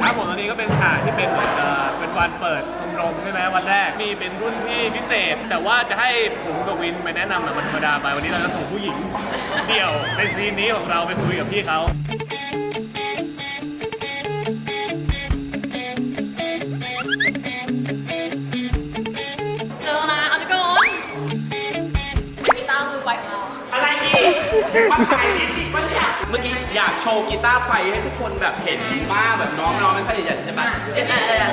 ครับผมตอนนี้ก็เป็นฉากที่เป็นเหมือนเอ่อเป็นวันเปิดชมรมใช่ไหมวันแรกมีเป็นรุ่นพี่พิเศษ แต่ว่าจะให้ผมกับวินไปแนะนำแบบธรรมดาไปวันนี้เราจะส่งผู้หญิง เดี่ยวในซีนนี้ของเราไปคุยกับพี่เขา มาถ่ายอีกมันอยากเมื่อกี้อยากโชว์กีตาร์ไฟให้ทุกคนแบบเห็นบ้างแบบน้องน้องไม่ค่อยอยากจะแบบเอ๊ะเอ๊ะเอ๊ะ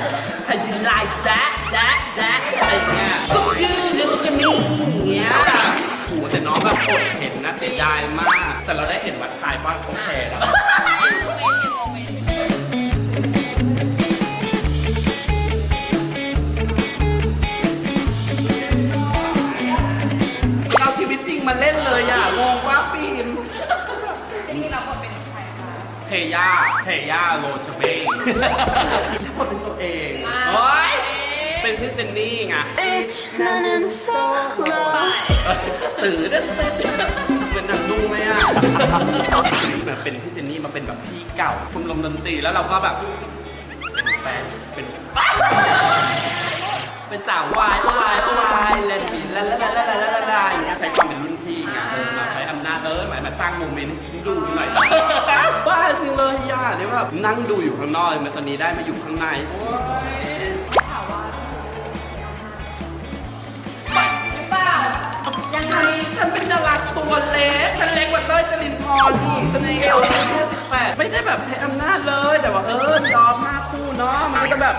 ให้ยินไลน์แดะแดะแดะอะไรเงี้ยก็ยืนยืนจะมีอย่างเงี้ยโอ้โหแต่น้องแบบอดเห็นนะเสียดายมาก แต่เราได้เห็นวัดทายว่าโอเคแล้ว โมเมนต์โมเมนต์ งงว่าฟิล์มที่นี่เราก็เป็นใครคะเทย่าเทย่าโรชเบ้งถ้าคนเป็นตัวเองโอ้ยเป็นชื่อเจนนี่ไง Bitch, 나는 solo. ตื่นเต้นเป็นดังดุงเลยอะแบบเป็นพี่เจนนี่มาเป็นแบบพี่เก่าชมรมดนตรีแล้วเราก็แบบเป็นแฟนเป็นเป็นสาววายวายวายเล่นดีแล้วแล้วแล้วแล้วแล้วแล้วอย่างเงี้ยใช้ความเป็นรุ่น ร้างโมเมนต์ให้ฉันดูหน่อย บ้าจริงเลยย่าเนี่ยแบบนั่งดูอยู่ข้างนอกมาตอนนี้ได้มาอยู่ข้างในโอ้ยหรือเปล่ายังไงฉันเป็นดาราตัวเล็ก ฉันเล็กกว่าเต้ยจรินพรนี่ฉันเอวฉันแค่สิบแปดไม่ได้แบบใช้อำนาจเลย แต่ว่าเออยอมหน้าคู่เนาะ มันก็จะแบบ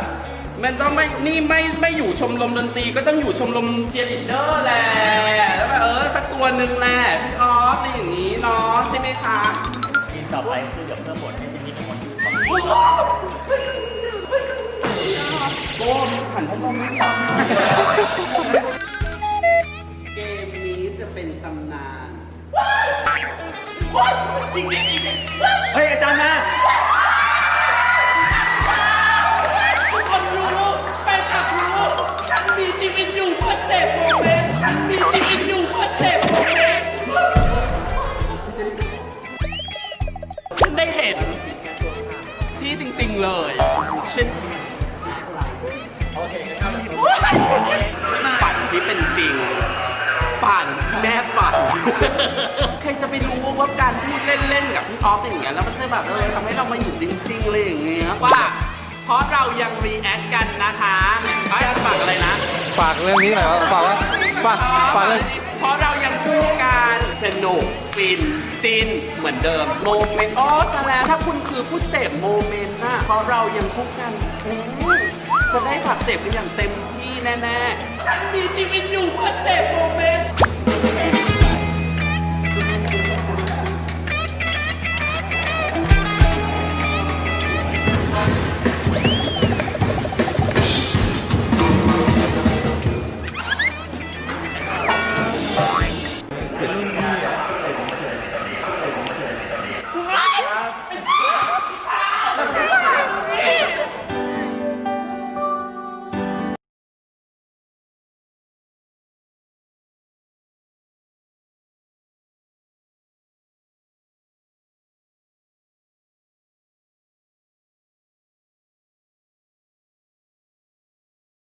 มันต้องไม่ นี่ไม่ไม่อยู่ชมรมดนตรีก็ต้องอยู่ชมรมเชียร์ลีดเดอร์แหละ แล้วแบบเออสักตัวหนึ่งแหละ อเดี๋ยวเพิ่มบทให้เจนนี่เป็นคนโอ้โหโอ้มีขันพัดลมไม่ยอมเกมนี้จะเป็นตำนาน เฮ้ยอาจารย์นะ ฉันฝันที่เป็นจริง ฝันที่แม่ฝัน ใครจะไปรู้ว่าการพูดเล่นๆกับพี่ออฟอย่างเงี้ยแล้วมันจะแบบเออทำให้เรามาอยู่จริงๆเลยอย่างเงี้ยว่าเพราะเรายังรีแอคกันนะคะไอ้ฝากอะไรนะ ฝากเรื่องนี้หน่อยว่าฝากว่าฝากฝากเรื่องเพราะเรายังคู่กัน สนุกฟินจินเหมือนเดิมโมเมนต์อ๋อแต่แล้วถ้าคุณคือผู้เสพโมเมนต์น่ะเพราะเรายังคุกกันอืมจะได้ผักเสพกันอย่างเต็มที่แน่ๆฉันมีชีวิตอยู่เพื่อเสพโมเมนต์